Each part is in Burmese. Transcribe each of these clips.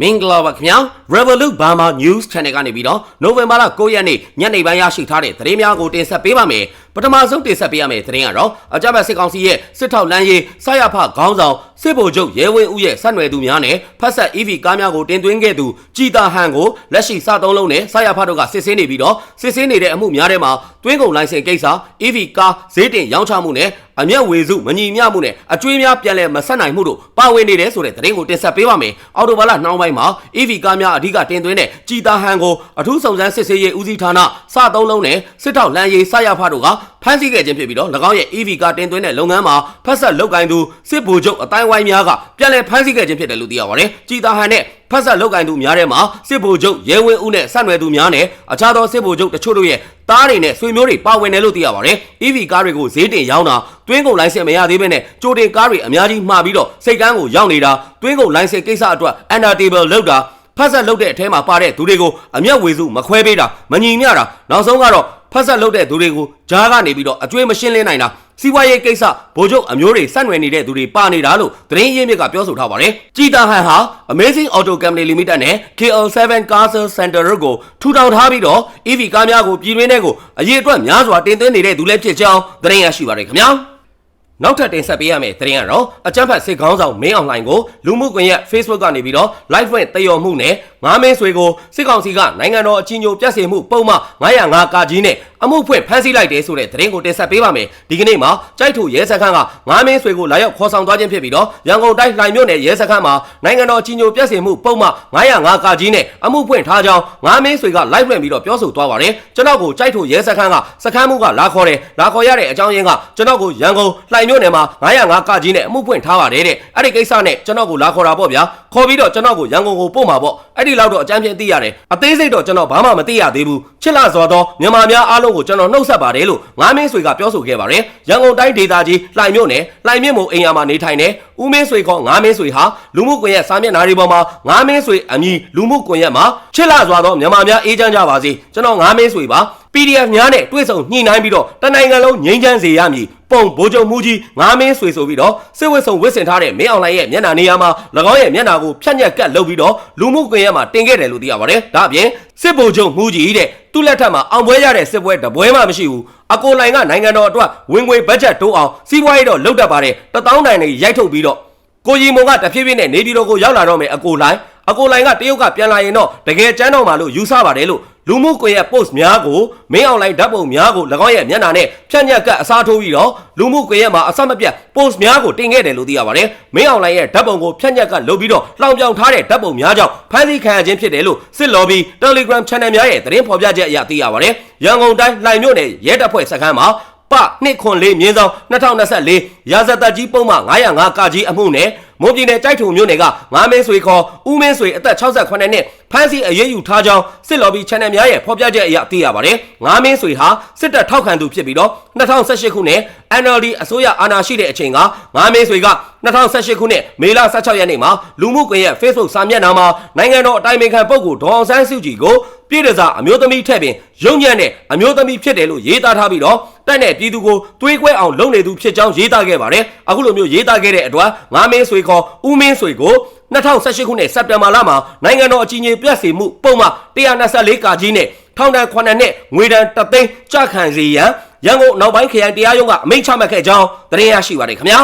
မင်္ဂလာပါခင်ဗျာ Revolut Burma News Channel ကနေပြီးတော့နိုဝင်ဘာလ9ရက်နေ့ညနေပိုင်းရရှိထားတဲ့သတင်းများကိုတင်ဆက်ပေးပါမယ် ပထမဆုံးတင်ဆက်ပေးရမယ့်သတင်းကတော့အကြမ်းဖက်စစ်ကောင်စီရဲ့စစ်ထောက်လမ်းရေးစရဖခေါင်းဆောင်စစ်ဗိုလ်ချုပ်ရဲဝင်းဦးရဲ့ဆက်နွယ်သူများနဲ့ဖက်ဆက် EV ကားများကိုတင်သွင်းခဲ့သူကြည်တာဟန်ကိုလက်ရှိစသုံးလုံးနဲ့စရဖတို့ကစစ်ဆေးနေပြီးတော့စစ်ဆေးနေတဲ့အမှုများထဲမှာတွင်းကုန်လိုင်စင်ကိစ္စ EV ကားဈေးတင်ရောင်းချမှုနဲ့အမျက်ဝေစုမညီမျှမှုနဲ့အကျွေးများပြန်လည်မဆက်နိုင်မှုတို့ပါဝင်နေတယ်ဆိုတဲ့သတင်းကိုတင်ဆက်ပေးပါမယ်အော်တိုဘာလနှောင်းပိုင်းမှာ EV ကားများအဓိကတင်သွင်းတဲ့ကြည်တာဟန်ကိုအထူးစုံစမ်းစစ်ဆေးရေးဦးစီးဌာနစသုံးလုံးနဲ့စစ်ထောက်လမ်းရေးစရဖတို့ကဖမ်းဆီးခဲ့ခြင်းဖြစ်ပြီးတော့၎င်းရဲ့ EV ကားတင်သွင်းတဲ့လုပ်ငန်းမှာဖက်ဆက်လုပ်ကိုင်သူစစ်ဗိုလ်ချုပ်အတိုင်းဝိုင်းများကပြန်လည်ဖမ်းဆီးခဲ့ခြင်းဖြစ်တယ်လို့သိရပါတယ်ကြည်တာဟန်နဲ့ဖက်ဆက်လောက်ကင်သူများထဲမှာစစ်ဗိုလ်ချုပ်ရဲဝင်းဦးနဲ့ဆက်နွယ်သူများနဲ့အခြားသောစစ်ဗိုလ်ချုပ်တချို့တို့ရဲ့တားတွေနဲ့ဆွေမျိုးတွေပါဝင်တယ်လို့သိရပါတယ်။ EV ကားတွေကိုဈေးတင်ရောင်းတာတွင်းကုန်လိုင်စင်မရသေးဘဲနဲ့ကြိုတင်ကားတွေအများကြီးမှားပြီးတော့စိတ်ကန်းကိုရောက်နေတာတွင်းကုန်လိုင်စင်ကိစ္စအတွက် under table လောက်တာဖက်ဆက်လုပ်တဲ့အထဲမှာပါတဲ့သူတွေကိုအမျက်ဝေစုမခွဲပေးတာမညီမျှတာနောက်ဆုံးကတော့ ဖက်ဆက်လုပ်တဲ့သူတွေကိုဂျားကနေပြီးတော့အကျွေးမရှင်းလင်းနိုင်တာစီးပွားရေးကိစ္စဗိုလ်ချုပ်အမျိုးတွေဆက်နွယ်နေတဲ့သူတွေပါနေတာလို့သတင်းရင်းမြစ်ကပြောဆိုထားပါတယ်။ကြည်တာဟန်ဟာ Amazing Auto Company Limited နဲ့ KL7 Car Sales Center တို့ကိုထူထောင်ထားပြီးတော့ EV ကားများကိုပြည်တွင်းထဲကိုအရေးအတွက်များစွာတင်သွင်းနေတဲ့သူလည်းဖြစ်ကြောင်းသတင်းရရှိပါတယ်ခင်ဗျာ။နောက်ထပ်တင်ဆက်ပေးရမယ့်သတင်းကတော့အကြမ်းဖက်စစ်ခေါင်းဆောင်မင်းအောင်လှိုင်ကိုလူမှုကွန်ရက် Facebook ကနေပြီးတော့ live ဖွင့်တည်တော်မှုနဲ့ငားမင်းဆွေကိုစစ်ကောင်စီကနိုင်ငံတော်အကြီးအကျယ်ပြတ်စေမှုပုံမှ905ကကြီးနဲ့အမှုဖွင့်ဖမ်းဆီးလိုက်တယ်ဆိုတဲ့သတင်းကိုတင်ဆက်ပေးပါမယ်ဒီကနေ့မှာကြိုက်ထူရဲစခန်းကငားမင်းဆွေကိုလာရောက်ခေါ်ဆောင်သွားခြင်းဖြစ်ပြီးတော့ရန်ကုန်တိုင်းလှိုင်မြို့နယ်ရဲစခန်းမှာနိုင်ငံတော်အကြီးအကျယ်ပြတ်စေမှုပုံမှ905ကကြီးနဲ့အမှုဖွင့်ထားကြောင်းငားမင်းဆွေက live ဖွင့်ပြီးတော့ပြောဆိုသွားပါတယ်ကျွန်တော်ကိုကြိုက်ထူရဲစခန်းကစခန်းမှုကလာခေါ်တယ်လာခေါ်ရတဲ့အကြောင်းရင်းကကျွန်တော်ကိုရန်ကုန်လှိုင်မြို့နယ်မှာ905ကကြီးနဲ့အမှုဖွင့်ထားပါတယ်တဲ့အဲ့ဒီကိစ္စနဲ့ကျွန်တော်ကိုလာခေါ်တာပေါ့ဗျာခေါ်ပြီးတော့ကျွန်တော်ကိုရန်ကုန်ကိုပို့မှာပေါ့ အဲ့ဒီလောက်တော့အကြမ်းဖြင့်သိရတယ်အသေးစိတ်တော့ကျွန်တော်ဘာမှမသိရသေးဘူးချစ်လာစွာသောမြန်မာများအားလုံးကိုကျွန်တော်နှုတ်ဆက်ပါတယ်လို့ငားမင်းဆွေကပြောဆိုခဲ့ပါတယ်ရန်ကုန်တိုင်းဒေသကြီးလှိုင်မြို့နယ်လှိုင်မြင့်မို့အိမ်ယာမှာနေထိုင်တဲ့ဦးမင်းဆွေကငားမင်းဆွေဟာလူမှုကွန်ရက်စာမျက်နှာတွေပေါ်မှာငားမင်းဆွေအမည်လူမှုကွန်ရက်မှာချစ်လာစွာသောမြန်မာများအေးချမ်းကြပါစေကျွန်တော်ငားမင်းဆွေပါ PDF များနဲ့တွေ့ဆုံညှိနှိုင်းပြီးတော့တနိုင်ငံလုံးငြိမ်းချမ်းစေရမည် ပုံဗိုလ်ချုပ်မှုကြီးငားမင်းဆွေဆိုပြီးတော့စစ်ဝစ်ဆုံဝစ်စင်ထားတဲ့မင်းအောင်လှိုင်ရဲ့မျက်နှာနေရာမှာ၎င်းရဲ့မျက်နှာကိုဖြတ်ညက်ကတ်လုပ်ပြီးတော့လူမှုကွန်ရက်မှာတင်ခဲ့တယ်လို့သိရပါတယ်ဒါအပြင်စစ်ဗိုလ်ချုပ်မှုကြီးတဲ့သူ့လက်ထက်မှာအောင်ပွဲရတဲ့စစ်ပွဲတပွဲမှမရှိဘူးအကိုလိုင်ကနိုင်ငံတော်အတွက်ဝင်ငွေဘတ်ဂျက်တိုးအောင်စီးပွားရေးတော့လုတ်တတ်ပါတယ်တပေါင်းတိုင်တွေရိုက်ထုတ်ပြီးတော့ကိုကြီးမုံကတဖြည်းဖြည်းနဲ့နေပြည်တော်ကိုရောက်လာတော့မယ်အကိုလိုင်အကိုလိုင်ကတရုတ်ကပြန်လာရင်တော့တကယ်ကျန်းတော့မှာလို့ယူဆပါတယ်လို့ လူမှုကွန်ရက် post များကိုမင်းအောင်လိုင်းဓာတ်ပုံများကို၎င်းရဲ့မျက်နှာနဲ့ဖြန့်ညက်ကအစားထိုးပြီးတော့လူမှုကွန်ရက်မှာအဆက်မပြတ် post များကိုတင်ခဲ့တယ်လို့သိရပါတယ်။မင်းအောင်လိုင်းရဲ့ဓာတ်ပုံကိုဖြန့်ညက်ကလုပ်ပြီးတော့လောင်ပြောင်ထားတဲ့ဓာတ်ပုံများကြောင့်ဖမ်းဆီးခံရခြင်းဖြစ်တယ်လို့စစ်လော်ဘီ Telegram Channel များရဲ့သတင်းဖော်ပြချက်အရသိရပါတယ်။ရန်ကုန်တိုင်းလှိုင်မြို့နယ်ရဲတပ်ဖွဲ့စခန်းမှာပနှစ်ခွန်လေးမြင်းဆောင်2024ရာဇသက်ကြီးပုံမှ905ကကြီးအမှုနဲ့ မွန်ပြည်နယ်ကြိုက်ထုံမြို့နယ်ကငားမင်းဆွေခေါ်ဦးမင်းဆွေအသက်68နှစ်ဖမ်းဆီးအရေးယူထားကြောင်းစစ်လော်ဘီ channel များရဲ့ဖော်ပြချက်အရသိရပါတယ်။ငားမင်းဆွေဟာစစ်တပ်ထောက်ခံသူဖြစ်ပြီးတော့2018ခုနှစ် NLD အစိုးရအာဏာရှိတဲ့အချိန်ကငားမင်းဆွေက2018ခုနှစ်မေလ16ရက်နေ့မှာလူမှုကွန်ရက် Facebook စာမျက်နှာမှာနိုင်ငံတော်အတိုင်ပင်ခံပုဂ္ဂိုလ်ဒေါအောင်ဆန်းစုကြည်ကိုပြည်ထစားအမျိုးသမီးထက်ပင်ရုံညံ့တဲ့အမျိုးသမီးဖြစ်တယ်လို့ရေးသားထားပြီးတော့တက်တဲ့ပြည်သူကိုတွေးခွဲအောင်လုပ်နေသူဖြစ်ကြောင်းရေးသားခဲ့ပါတယ်။အခုလိုမျိုးရေးသားခဲ့တဲ့အတွက်ငားမင်းဆွေခေါ်ဦးမင်းဆွေကို2018ခုနှစ်စက်တင်ဘာလမှာနိုင်ငံတော်အကြီးအကျယ်ပြတ်စီမှုပုံမှ124ကာကြီးနဲ့ထောင်ဒဏ်9နှစ်ငွေဒဏ်3သိန်းကြခံစေရန်ရန်ကုန်နောက်ပိုင်းခရိုင်တရားရုံးကအမိန့်ချမှတ်ခဲ့ကြောင်းသတင်းရရှိပါတယ်ခင်ဗျာ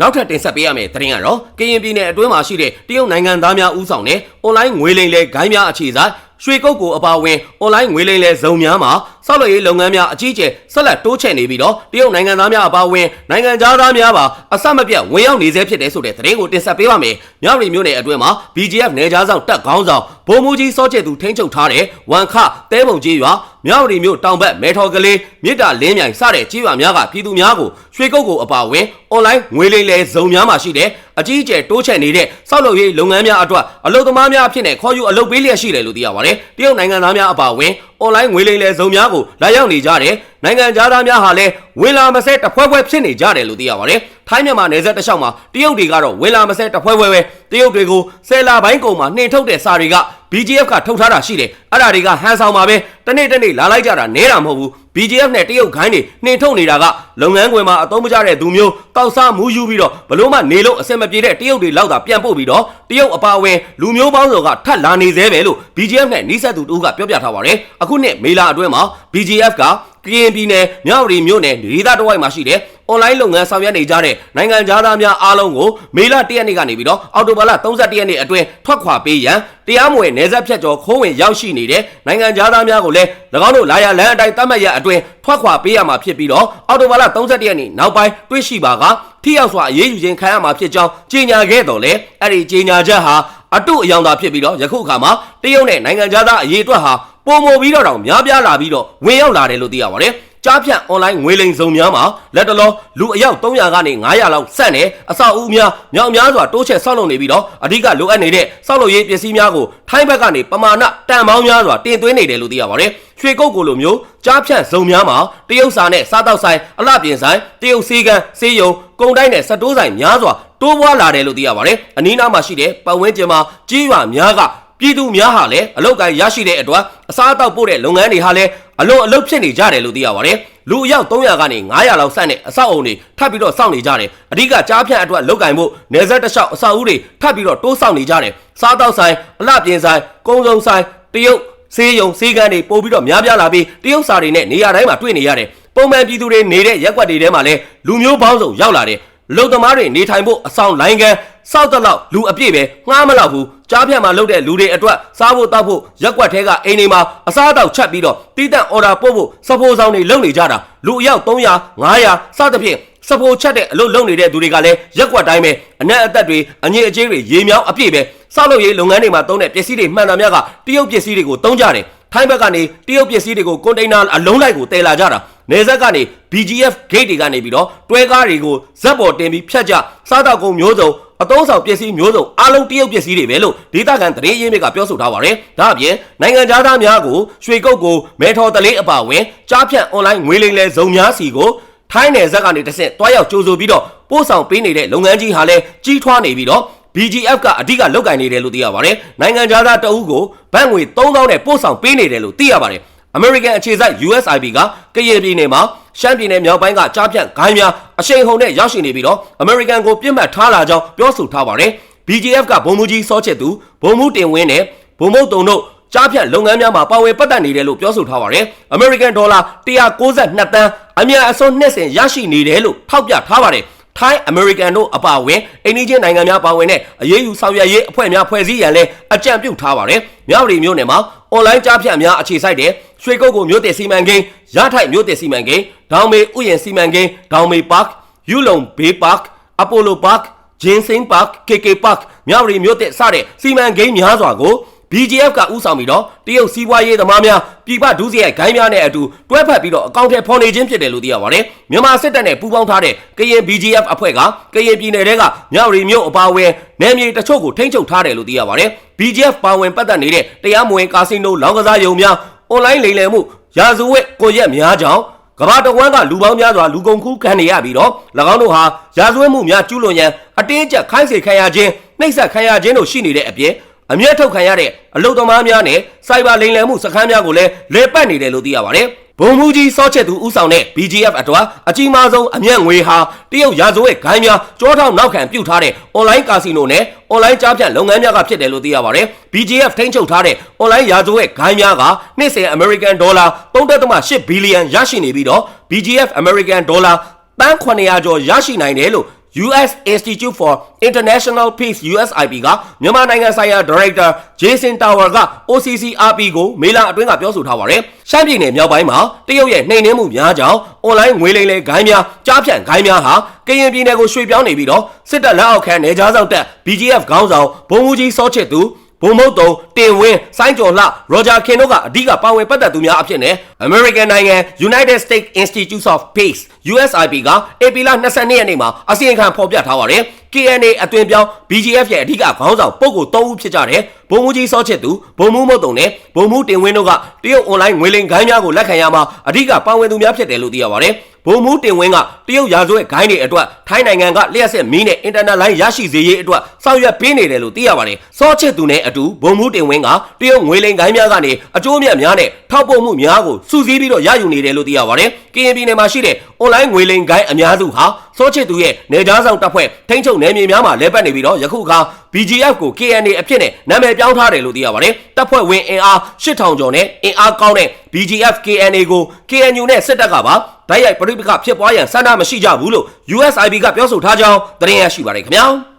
နောက်ထပ်တင်ဆက်ပေးရမယ့်သတင်းကတော့ကရင်ပြည်နယ်အတွင်းမှာရှိတဲ့တရုတ်နိုင်ငံသားများဦးဆောင်တဲ့အွန်လိုင်းငွေလိမ်လဲဂိုင်းများအခြေစိုက်ရွှေကုတ်ကိုအပါဝင်အွန်လိုင်းငွေလိမ်လဲဇုံများမှာဆောက်လုပ်ရေးလုပ်ငန်းများအကြီးအကျယ်ဆက်လက်တိုးချဲ့နေပြီးတော့တရုတ်နိုင်ငံသားများအပါဝင်နိုင်ငံသားများပါအစမပြတ်ဝင်ရောက်နေစေဖြစ်တယ်ဆိုတဲ့သတင်းကိုတင်ဆက်ပေးပါမယ်။မြောက်ရီမြို့နယ်အတွင်းမှာ BGF နယ်ခြားဆောင်တပ်ခေါင်းဆောင်ဗိုလ်မှူးကြီးစောကျဲသူထိန်းချုပ်ထားတဲ့ဝန်ခတဲပုံကြီးရွာမြောက်ရီမြို့တောင်ဘက်မဲထော်ကလေးမြစ်တာလင်းမြိုင်စတဲ့ကြီးရွာများကပြည်သူများကိုရွှေကုတ်ကိုအပါဝင်အွန်လိုင်းငွေလိမ်လဲဇုံများမှာရှိတဲ့အကြီးအကျယ်တိုးချဲ့နေတဲ့ဆောက်လုပ်ရေးလုပ်ငန်းများအတွက်အလုပ်သမားများအဖြစ်နဲ့ခေါ်ယူအလုပ်ပေးလျက်ရှိတယ်လို့သိရပါတယ်။တရုတ်နိုင်ငံသားများအပါဝင် အွန်လိုင်းငွေလိမ်လဲဇုံများကိုလာရောက်နေကြတယ်။ နိုင်ငံသားများဟာလည်းဝင်လာမစဲတဖွဲဖွဲဖြစ်နေကြတယ်လို့သိရပါတယ်။ထိုင်းမြန်မာနယ်စပ်တစ်လျှောက်မှာတရုတ်တွေကတော့ဝင်လာမစဲတဖွဲဖွဲပဲတရုတ်တွေကိုဆယ်လာပိုင်းကုန်မှာနှင်ထုတ်တဲ့စာတွေက BGF ကထုတ်ထားတာရှိတယ်။အဲ့ဒါတွေကဟန်ဆောင်ပါပဲ။တနေ့တနေ့လာလိုက်ကြတာနဲတာမဟုတ်ဘူး။ BGF နဲ့တရုတ်ခိုင်းတွေနှင်ထုတ်နေတာကလုပ်ငန်းခွင်မှာအသုံးမကျတဲ့သူမျိုးတောက်စားမူးယူပြီးတော့ဘလို့မှနေလို့အဆင်မပြေတဲ့တရုတ်တွေလောက်သာပြန်ပို့ပြီးတော့တရုတ်အပါအဝင်လူမျိုးပေါင်းစုံကထပ်လာနေသေးပဲလို့ BGF နဲ့နှိစက်သူတို့ကပြောပြထားပါတယ်အခုနှစ်မေလာအတွင်းမှာ BGF က ကရင်ပြည်နယ်မြောက်ရီမြို့နယ်ဒေသတဝိုက်မှာရှိတဲ့ online လုပ်ငန်းဆောင်ရွက်နေကြတဲ့နိုင်ငံသားများအားလုံးကိုမေလ1ရက်နေ့ကနေပြီးတော့အောက်တိုဘာလ31ရက်နေ့အတွင်းထွက်ခွာပေးရန်တရားမဝင်နေဆက်ဖြတ်ကျော်ခိုးဝင်ရောက်ရှိနေတဲ့နိုင်ငံသားများကိုလည်း၎င်းတို့လာရလမ်းအတိုင်းတတ်မှတ်ရအတွင်းထွက်ခွာပေးရမှာဖြစ်ပြီးတော့အောက်တိုဘာလ31ရက်နေ့နောက်ပိုင်းတွေ့ရှိပါကထိရောက်စွာအရေးယူခြင်းခံရမှာဖြစ်ကြောင်းကြေညာခဲ့တော်လဲအဲ့ဒီကြေညာချက်ဟာအတုအယောင်သာဖြစ်ပြီးတော့ယခုအခါမှာတရုတ်နဲ့နိုင်ငံသားအရေးအတွက်ဟာ ပုံမပြီးတော့တောင်များပြားလာပြီးတော့ဝင်ရောက်လာတယ်လို့သိရပါတယ်။ကြားဖြတ် online ငွေလိမ်စုံများမှာလက်တလောလူအယောက်300ကနေ900လောက်ဆက်နေအဆောက်အဦများမြောက်များစွာတိုးချဲ့ဆောက်လုပ်နေပြီးတော့အဓိကလိုအပ်နေတဲ့ဆောက်လုပ်ရေးပစ္စည်းများကိုထိုင်းဘက်ကနေပမာဏတန်ပေါင်းများစွာတင်သွင်းနေတယ်လို့သိရပါတယ်။ရွှေကုတ်ကိုလိုမျိုးကြားဖြတ်စုံများမှာတရုတ်စာနဲ့စားတောက်ဆိုင်အလှပြင်ဆိုင်တရုတ်စီကန်းစေးရုံကုန်တိုင်းနဲ့စတိုးဆိုင်များစွာတိုးပွားလာတယ်လို့သိရပါတယ်။အနီးနားမှာရှိတဲ့ပတ်ဝန်းကျင်မှာကြီးရွာများက ပြည်သူများဟာလည်းအလောက်ကိုင်းရရှိတဲ့အတွက်အစားအသောက်ပို့တဲ့လုပ်ငန်းတွေဟာလည်းအလုံးအလုတ်ဖြစ်နေကြတယ်လို့သိရပါတယ်။လူအယောက်300ကနေ900လောက်ဆန့်တဲ့အဆောက်အုံတွေထပ်ပြီးတော့စောင့်နေကြတယ်။အဓိကကြားဖြတ်အတွက်လောက်ကင်မှုနေဆက်တစ်လျှောက်အဆောက်အဦတွေထပ်ပြီးတော့တိုးဆောင်နေကြတယ်။စားတောက်ဆိုင်အလှပြင်ဆိုင်ကုန်းစုံဆိုင်တရုတ်စေးရုံစေးကန်းတွေပို့ပြီးတော့များပြားလာပြီးတရုတ်စာတွေနဲ့နေရာတိုင်းမှာတွေ့နေရတယ်။ပုံမှန်ပြည်သူတွေနေတဲ့ရက်ွက်တွေထဲမှာလည်းလူမျိုးပေါင်းစုံရောက်လာတယ်။လုံသမားတွေနေထိုင်ဖို့အဆောင်လိုင်းကန်းစောက်တော့လူအပြည့်ပဲငှားမလောက်ဘူး ကြားဖြတ်မှာလုပ်တဲ့လူတွေအတွက်စားဖို့တောက်ဖို့ရက်ွက်ထဲကအိမ်တွေမှာအစားအသောက်ချက်ပြီးတော့တီးတန့်အော်ဒါပို့ဖို့စဖိုးဆောင်တွေလုပ်နေကြတာလူအယောက်300 500စသဖြင့်စဖိုးချက်တဲ့အလုပ်လုပ်နေတဲ့သူတွေကလည်းရက်ွက်တိုင်းပဲအနက်အသက်တွေအငြိအကျေးတွေရေမြောင်းအပြည့်ပဲစောက်လုပ်ရေးလုပ်ငန်းတွေမှာသုံးတဲ့ပစ္စည်းတွေမှန်တာများကတရုတ်ပစ္စည်းတွေကိုသုံးကြတယ်ထိုင်းဘက်ကနေတရုတ်ပစ္စည်းတွေကိုကွန်တိန်နာအလုံးလိုက်ကိုတည်လာကြတာနေဆက်ကနေ BGF gate တွေကနေပြီးတော့တွဲကားတွေကိုဇက်ပေါ်တင်ပြီးဖြတ်ကြစားတောက်ကုန်မျိုးစုံ အသုံးဆောင်ပစ္စည်းမျိုးစုံအားလုံးတရုတ်ပစ္စည်းတွေပဲလို့ဒေသခံသတင်းရင်းမြစ်ကပြောဆိုထားပါတယ်။ဒါအပြင်နိုင်ငံသားများကိုရွှေကုတ်ကိုမဲထော်တလေးအပါဝင်ကြားဖြတ် online ငွေလိမ်လဲဇုံများစီကိုထိုင်းနယ်ဇက်ကနေတစ်ဆင့်တွားရောက်ကြိုးဆိုပြီးတော့ပို့ဆောင်ပေးနေတဲ့လုပ်ငန်းကြီးဟာလည်းကြီးထွားနေပြီးတော့ BGF ကအဓိကလုတ်ကင်နေတယ်လို့သိရပါတယ်။နိုင်ငံသားတအုပ်ကိုဘတ်ငွေ3000နဲ့ပို့ဆောင်ပေးနေတယ်လို့သိရပါတယ်။ American အခြေစိုက် USIP ကကရင်ပြည်နယ်မှာ ရှမ်းပြည်နယ်မြောက်ပိုင်းကကြားဖြတ်ဂိုင်းများအရှိန်ဟုန်နဲ့ရောက်ရှိနေပြီးတော့ American ကိုပြစ်မှတ်ထားလာကြောင်းပြောဆိုထားပါတယ်။ BGF ကဘုံမူကြီးစောချစ်သူဘုံမူတင်ဝင်းနဲ့ဘုံမုတ်တုံတို့ကြားဖြတ်လုပ်ငန်းများမှာပါဝင်ပတ်သက်နေတယ်လို့ပြောဆိုထားပါတယ်။ American ဒေါ်လာ192တန်းအများအစွန်းနှစ်စဉ်ရရှိနေတယ်လို့ထောက်ပြထားပါတယ်။ Thai American တို့အပါအဝင်အိန္ဒိယနိုင်ငံများပါဝင်တဲ့အရေးယူဆောင်ရွက်ရေးအဖွဲ့များဖွဲ့စည်းရန်လဲအကြံပြုထားပါတယ်။မြောက်ရီမြို့နယ်မှာ online ကြားဖြတ်များအခြေစိုက်တဲ့ ရွှေကုတ်ကိုမြို့နယ်စီမံကိန်းရထိုက်မြို့နယ်စီမံကိန်းဒေါင်မေဥယျာဉ်စီမံကိန်းဒေါင်မေပါ့ယူလုံဘေးပါ့အပိုလိုပါ့ဂျင်းစင်းပါ့ KK ပါ့မြောက်ရီမြို့နယ်စတဲ့စီမံကိန်းများစွာကို BGF ကဥဆောင်ပြီးတော့တရုတ်စီးပွားရေးသမားများပြည်ပဒုစရိုက်ဂိုင်းများနဲ့အတူတွဲဖက်ပြီးတော့အကောင့်ထဲဖော်နေခြင်းဖြစ်တယ်လို့သိရပါတယ်မြန်မာစစ်တပ်နဲ့ပူးပေါင်းထားတဲ့ကရင် BGF အဖွဲ့ကကရင်ပြည်နယ်ကမြောက်ရီမြို့အပါအဝင်နယ်မြေတချို့ကိုထိန်းချုပ်ထားတယ်လို့သိရပါတယ် BGF ပါဝင်ပတ်သက်နေတဲ့တရားမဝင်ကာစီနိုလောင်းကစားရုံများ အွန်လိုင်းလိမ်လည်မှုရာဇဝတ်ကိုရက်များကြောင့်ကမ္ဘာတဝန်းကလူပေါင်းများစွာလူကုန်ကူးခံနေရပြီးတော့၎င်းတို့ဟာရာဇဝတ်မှုများကျူးလွန်ရန်အတင်းကျပ်ခိုင်းစေခံရခြင်းနှိပ်စက်ခံရခြင်းတို့ရှိနေတဲ့အပြင်အမျက်ထုတ်ခံရတဲ့အလုတ်သမားများနဲ့စိုက်ဘာလိမ်လည်မှုစခန်းများကိုလည်းလဲပတ်နေတယ်လို့သိရပါတယ်။ ဘုံမူကြီးစောချက်သူဦးဆောင်တဲ့ BGF အတွက်အကြီးမားဆုံးအမျက်ငွေဟာတရုတ်ရာဇဝတ်ဂိုင်းများကြောထောက်နောက်ခံပြုတ်ထားတဲ့ online ကာစီနိုနဲ့ online ကြားဖြတ်လုပ်ငန်းများကဖြစ်တယ်လို့သိရပါတယ်။ BGF ထိန်းချုပ်ထားတဲ့ online ရာဇဝတ်ဂိုင်းများကနှစ်စဉ် American Dollar 3.8ဘီလီယံရရှိနေပြီးတော့ BGF American Dollar တန်း900ကျော်ရရှိနိုင်တယ်လို့ US Institute for International Peace USIP ကမြန်မာနိုင်ငံဆိုင်ရာ Director Jason Tower က OCCRP ကိုမေလအတွင်းကပြောဆိုထားပါတယ်။ရှမ်းပြည်နယ်မြောက်ပိုင်းမှာတရုတ်ရဲ့နှိမ်နင်းမှုများကြောင့် online ငွေလိမ်လေဂိုင်းများကြားဖြန့်ဂိုင်းများဟာကရင်ပြည်နယ်ကိုရွှေ့ပြောင်းနေပြီးတော့စစ်တပ်လက်အောက်ခံနေကြားစောက်တပ် BGF ခေါင်းဆောင်ဘုံမူကြီးစောချစ်သူ ဘုံမုတ်တုံတင်ဝင်းစိုင်းကျော်လှရောဂျာခင်တို့ကအဓိကပါဝင်ပတ်သက်သူများအဖြစ်နဲ့ American နိုင်ငံ United States Institute of Peace USIP က AP လ22ရက်နေ့မှာအစီရင်ခံဖော်ပြထားပါတယ်။ KNA အတွင်ပြောင်း BGF ရဲ့အဓိကခေါင်းဆောင်ပုဂ္ဂိုလ်၃ဦးဖြစ်ကြတယ်။ဘုံမူကြီးစောချစ်သူဘုံမူမုတ်တုံနဲ့ဘုံမူတင်ဝင်းတို့ကတရုတ် online ငွေလိမ်ဂိုင်းများကိုလက်ခံရမှာအဓိကပါဝင်သူများဖြစ်တယ်လို့သိရပါတယ်။ ဗိုလ်မှူးတင်ဝင်းကတရုတ်ရာဇဝတ်ဂိုင်းတွေအတွက်ထိုင်းနိုင်ငံကလျှက်စစ်မီးနဲ့အင်တာနက်လိုင်းရရှိစေရေးအတွက်ဆောင်ရွက်ပေးနေတယ်လို့သိရပါတယ်။စောချစ်သူနဲ့အတူဗိုလ်မှူးတင်ဝင်းကတရုတ်ငွေလိမ်ဂိုင်းများကနေအကျိုးအမြတ်များနဲ့ထောက်ပို့မှုများကိုစုစည်းပြီးတော့ရယူနေတယ်လို့သိရပါတယ်။ KNB နယ်မှာရှိတဲ့ online ငွေလိမ်ဂိုင်းအများစုဟာစောချစ်သူရဲ့နေကြားဆောင်တပ်ဖွဲ့ထိန်းချုပ်နယ်မြေများမှာလဲပတ်နေပြီးတော့ယခုအခါ BGF ကို KNA အဖြစ်နဲ့နာမည်ပြောင်းထားတယ်လို့သိရပါတယ်။တပ်ဖွဲ့ဝင်အင်အား8000ကျော်နဲ့အင်အားကောင်းတဲ့ BGF KNA ကို KNU နဲ့စစ်တပ်ကပါဓာတ်ရိုက်ပြိပခဖြစ်ပွားရန်ဆန္ဒမရှိကြဘူးလို့ USIB ကပြောဆိုထားကြောင်းသတင်းရရှိပါတယ်ခင်ဗျာ။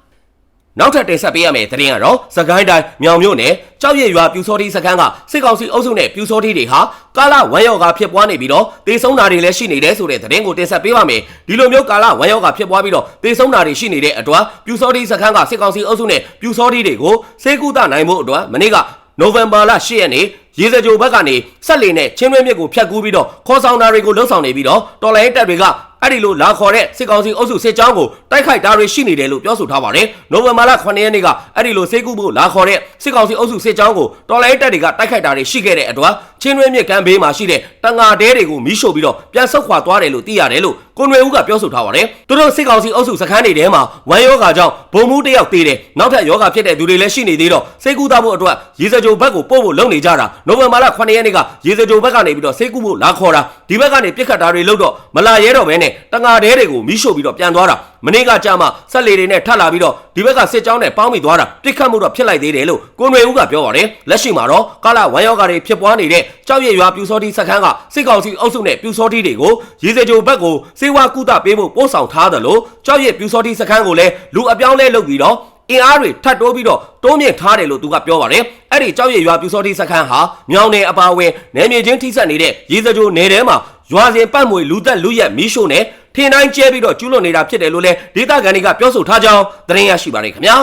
နောက်ထပ်တင်ဆက်ပေးရမယ့်သတင်းကတော့စကိုင်းတိုင်းမြောင်မြို့နယ်ကြောက်ရည်ရွာပြူစောတိစခန်းကစစ်ကောင်စီအုပ်စုနဲ့ပြူစောတိတွေဟာကာလဝမ်းရောဂါဖြစ်ပွားနေပြီးတော့တေဆုံးတာတွေလည်းရှိနေတယ်ဆိုတဲ့သတင်းကိုတင်ဆက်ပေးပါမယ်ဒီလိုမျိုးကာလဝမ်းရောဂါဖြစ်ပွားပြီးတော့တေဆုံးတာတွေရှိနေတဲ့အတွက်ပြူစောတိစခန်းကစစ်ကောင်စီအုပ်စုနဲ့ပြူစောတိတွေကိုစေကူတာနိုင်ဖို့အတွက်မနေ့ကနိုဝင်ဘာလ10ရက်နေ့ ရေစကြိုဘက်ကနေဆက်လီနဲ့ချင်းတွင်းမြစ်ကိုဖြတ်ကူးပြီးတော့ခေါ်ဆောင်တာတွေကိုလှုပ်ဆောင်နေပြီးတော့တော်လိုင်းတပ်တွေကအဲ့ဒီလိုလာခေါ်တဲ့စစ်ကောင်စီအုပ်စုစစ်ကြောင်းကိုတိုက်ခိုက်တာတွေရှိနေတယ်လို့ပြောဆိုထားပါတယ်။နိုဝင်ဘာလ9ရက်နေ့ကအဲ့ဒီလိုစေကူဖို့လာခေါ်တဲ့စစ်ကောင်စီအုပ်စုစစ်ကြောင်းကိုတော်လိုင်းတပ်တွေကတိုက်ခိုက်တာတွေရှိခဲ့တဲ့အတွက်ချင်းတွင်းမြစ်ကမ်းဘေးမှာရှိတဲ့တန်ငါတဲတွေကိုမီးရှို့ပြီးတော့ပြန်ဆုတ်ခွာသွားတယ်လို့သိရတယ်လို့ကိုနွေဦးကပြောဆိုထားပါတယ်။သူတို့စစ်ကောင်စီအုပ်စုစခန်းတွေထဲမှာဝမ်ယောဂါကြောင့်ဘုံမှုတစ်ယောက်သေးတယ်။နောက်ထပ်ယောဂါဖြစ်တဲ့သူတွေလည်းရှိနေသေးတော့စေကူသားဖို့အတွက်ရေစကြိုဘက်ကိုပို့ဖို့လုပ်နေကြတာနိုဝင်ဘာလ9ရက်နေ့ကရေစကြိုဘက်ကနေပြီးတော့စေကူဖို့လာခေါ်တာဒီဘက်ကနေပြစ်ခတ်တာတွေလုပ်တော့မလာရဲတော့ဘဲနဲ့တန်ငါတဲတွေကိုမီးရှို့ပြီးတော့ပြန်သွားတာမနေ့ကကြာမှဆက်လေတွေနဲ့ထပ်လာပြီးတော့ဒီဘက်ကစစ်ကြောင်းနဲ့ပေါင်းမိသွားတာပြစ်ခတ်မှုတော့ဖြစ်လိုက်သေးတယ်လို့ကိုနွေဦးကပြောပါတယ်လက်ရှိမှာတော့ကာလာဝမ်ယောဂါတွေဖြစ်ပွားနေတဲ့ကြောက်ရည်ရွာပြူစောတိစခန်းကစစ်ကောင်စီအုပ်စုနဲ့ပြူစောတိတွေကိုရေစကြိုဘက်ကိုစေဝါကုသပေးဖို့ပို့ဆောင်ထားတယ်လို့ကြောက်ရည်ပြူစောတိစခန်းကိုလည်းလူအပြောင်းလဲလုပ်ပြီးတော့ အင်အားတွေထပ်တိုးပြီးတော့တိုးမြင့်ထားတယ်လို့သူကပြောပါတယ်အဲ့ဒီကြောက်ရည်ရွာပြူစောတိစခန်းဟာမြောင်နယ်အပါအဝင်နယ်မြေချင်းထိစပ်နေတဲ့ရေစကြိုနယ်ထဲမှာရွာစဉ်ပတ်မွေလူသက်လူရက်မီးရှို့နဲ့ထင်တိုင်းကျဲပြီးတော့ကျူးလွန်နေတာဖြစ်တယ်လို့လည်းဒေသခံတွေကပြောဆိုထားကြောင်းသတင်းရရှိပါတယ်ခင်ဗျာ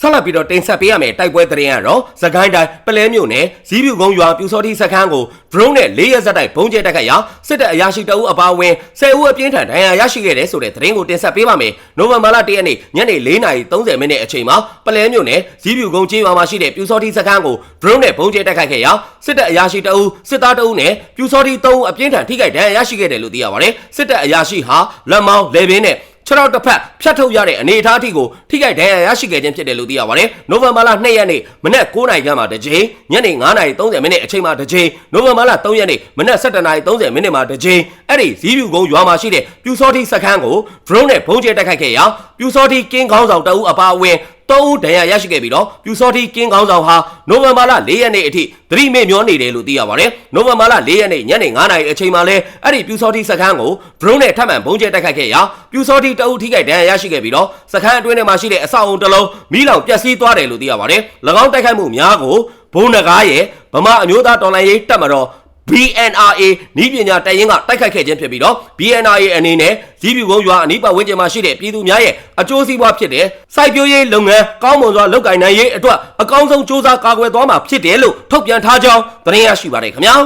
ဆက်လက်ပြီးတော့တင်ဆက်ပေးရမယ့်တိုက်ပွဲသတင်းကတော့သခိုင်းတိုင်းပလဲမြို့နယ်ဇီးပြူကုန်းရွာပြူစောတိစခန်းကို drone နဲ့၄ရက်ဇက်တိုက်ဘုံကျဲတက်ခတ်ရာစစ်တပ်အရာရှိတအုပ်အပါအဝင်10ဦးအပြင်းထန်ဒဏ်ရာရရှိခဲ့တဲ့ဆိုတဲ့သတင်းကိုတင်ဆက်ပေးပါမယ်။နိုဝင်ဘာလ၁ရက်နေ့ညနေ4:30မိနစ်အချိန်မှာပလဲမြို့နယ်ဇီးပြူကုန်းကျေးရွာမှာရှိတဲ့ပြူစောတိစခန်းကို drone နဲ့ဘုံကျဲတက်ခတ်ခဲ့ရာစစ်တပ်အရာရှိတအုပ်စစ်သားတအုပ်နဲ့ပြူစောတိ3ဦးအပြင်းထန်ထိခိုက်ဒဏ်ရာရရှိခဲ့တယ်လို့သိရပါတယ်။စစ်တပ်အရာရှိဟာလက်မောင်းလေပင်နဲ့ ခြေထောက်တစ်ဖက်ဖြတ်ထုတ်ရတဲ့အနေအထားအထိကိုထိခိုက်ဒဏ်ရာရရှိခဲ့ခြင်းဖြစ်တယ်လို့သိရပါတယ်။နိုဝင်ဘာလ2ရက်နေ့မနက်9:00နာရီခန့်မှာတစ်ကြိမ်ညနေ9:30မိနစ်အချိန်မှာတစ်ကြိမ်နိုဝင်ဘာလ3ရက်နေ့မနက်7:30မိနစ်မှာတစ်ကြိမ်အဲ့ဒီဇီးပြူကုန်းရွာမှာရှိတဲ့ပြူစောတိစခန်းကို drone နဲ့ဘုံကျဲတိုက်ခိုက်ခဲ့ရာပြူစောတိကင်းကောင်းဆောင်တအုပ်အပါအဝင် သုံးဦးဒဏ်ရာရရှိခဲ့ပြီးတော့ပြူစောတိကင်းကောင်းဆောင်ဟာနိုဝင်ဘာလ4ရက်နေ့အထိသတိမေ့မျောနေတယ်လို့သိရပါတယ်။နိုဝင်ဘာလ4ရက်နေ့ညနေ9:00နာရီအချိန်မှာလဲအဲ့ဒီပြူစောတိစခန်းကို drone နဲ့ထပ်မံဘုံကျဲတိုက်ခိုက်ခဲ့ရာပြူစောတိတအုပ်ထိခိုက်ဒဏ်ရာရရှိခဲ့ပြီးတော့စခန်းအတွင်းထဲမှာရှိတဲ့အဆောက်အုံတစ်လုံးမိလောင်ပျက်စီးသွားတယ်လို့သိရပါတယ်။၎င်းတိုက်ခိုက်မှုများကိုဘုံနဂါးရဲ့ဗမာအမျိုးသားတော်လှန်ရေးတပ်မတော် BNRA နီးပညာတပ်ရင်းကတိုက်ခိုက်ခဲ့ခြင်းဖြစ်ပြီးတော့ BNRA အနေနဲ့ဇီးပြူကုန်းရွာအနီးပတ်ဝန်းကျင်မှာရှိတဲ့ပြည်သူများရဲ့အကျိုးစီးပွားဖြစ်တဲ့စိုက်ပျိုးရေးလုပ်ငန်းကောင်းမွန်စွာလုပ်ကိုင်နိုင်ရေးအတွက်အကောင်းဆုံးစ조사ကာကွယ်သွားမှာဖြစ်တယ်လို့ထုတ်ပြန်ထားကြောင်းသတင်းရရှိပါတယ်ခင်ဗျာ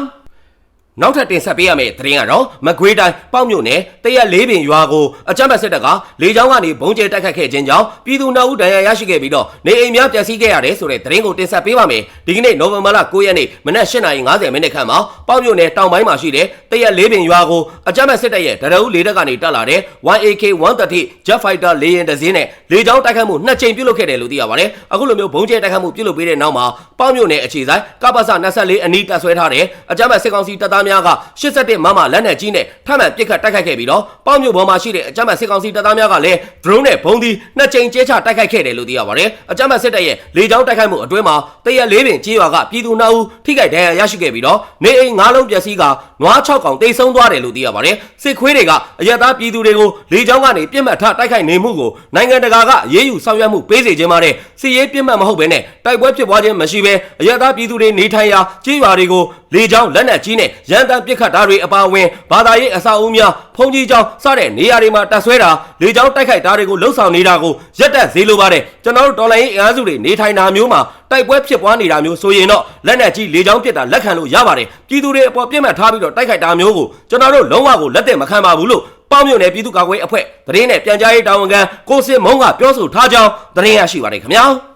နောက်ထပ်တင်ဆက်ပေးရမယ့်သတင်းကတော့မကွေးတိုင်းပေါ့မြို့နယ်တရက်လေးပင်ရွာကိုအကြမ်းဖက်စစ်တပ်ကလေကြောင်းကနေဘုံကျဲတိုက်ခတ်ခဲ့ခြင်းကြောင့်ပြည်သူနှစ်ဦးဒဏ်ရာရရှိခဲ့ပြီးတော့နေအိမ်များပျက်စီးခဲ့ရတယ်ဆိုတဲ့သတင်းကိုတင်ဆက်ပေးပါမယ်။ဒီကနေ့နိုဝင်ဘာလ9ရက်နေ့မနက်8:50မိနစ်ခန့်မှာပေါ့မြို့နယ်တောင်ပိုင်းမှာရှိတဲ့တရက်လေးပင်ရွာကိုအကြမ်းဖက်စစ်တပ်ရဲ့ဒရုလေးတပ်ကနေတက်လာတဲ့ 1AK 130 Jet Fighter လေယာဉ်တစ်စင်းနဲ့လေကြောင်းတိုက်ခတ်မှုနှစ်ကြိမ်ပြုလုပ်ခဲ့တယ်လို့သိရပါတယ်။အခုလိုမျိုးဘုံကျဲတိုက်ခတ်မှုပြုလုပ်ပေးတဲ့နောက်မှာပေါ့မြို့နယ်အခြေဆိုင်ကပ္ပစ24အနီးတပ်ဆွဲထားတဲ့အကြမ်းဖက်စစ်ကောင်စီတပ်သားများက87မမလက်နက်ကြီးနဲ့ထပ်မံပစ်ခတ်တိုက်ခိုက်ခဲ့ပြီးတော့ပေါ့မြို့ပေါ်မှာရှိတဲ့အကြမ်းဖက်စစ်ကောင်စီတပ်သားများကလည်း drone နဲ့ဘုံဒီနှစ်ကြိမ်ကျဲချတိုက်ခိုက်ခဲ့တယ်လို့သိရပါတယ်။အကြမ်းဖက်စစ်တပ်ရဲ့လေကြောင်းတိုက်ခိုက်မှုအတွင်းမှာတရက်လေးပင်ကြေးရွာကပြည်သူနှောက်ဦးထိခိုက်ဒဏ်ရာရရှိခဲ့ပြီးတော့နေအိမ်၅လုံးပျက်စီးကနွား6កောင်တိတ်ဆုံးသွားတယ်လို့သိရပါတယ်။စစ်ခွေးတွေကအရက်သားပြည်သူတွေကိုလေကြောင်းကနေပြစ်မှတ်ထားတိုက်ခိုက်နေမှုကိုနိုင်ငံတကာကအရေးယူဆောင်ရွက်မှုပေးစေခြင်းပါတယ်။စစ်ရေးပြစ်မှတ်မဟုတ်ဘဲနဲ့တိုက်ပွဲဖြစ်ပွားခြင်းမရှိဘဲအရက်သားပြည်သူတွေနေထိုင်ရာကြေးရွာတွေကိုလေကြောင်းလက်နက်ကြီးနဲ့ရန်တမ်းပစ်ခတ်တာတွေအပါအဝင်ဘာသာရေးအဆောက်အဦများဖုန်ကြီးကျောင်းစတဲ့နေရာတွေမှာတပ်ဆွဲတာလေကြောင်းတိုက်ခိုက်တာတွေကိုလှုပ်ဆောင်နေတာကိုရက်တက်စေလိုပါတယ်ကျွန်တော်တို့တော်လိုင်းရေးအင်အားစုတွေနေထိုင်တာမျိုးမှာတိုက်ပွဲဖြစ်ပွားနေတာမျိုးဆိုရင်တော့လက်နက်ကြီးလေကြောင်းပစ်တာလက်ခံလို့ရပါတယ်ပြည်သူတွေအပေါ်ပြစ်မှတ်ထားပြီးတော့တိုက်ခိုက်တာမျိုးကိုကျွန်တော်တို့လုံးဝကိုလက်သက်မခံပါဘူးလို့ပေါင်းမြုံနယ်ပြည်သူ့ကာကွယ်အဖွဲ့သတင်းနဲ့ပြန်ကြားရေးတာဝန်ခံကိုစစ်မုံကပြောဆိုထားကြောင်းသတင်းရရှိပါတယ်ခင်ဗျာ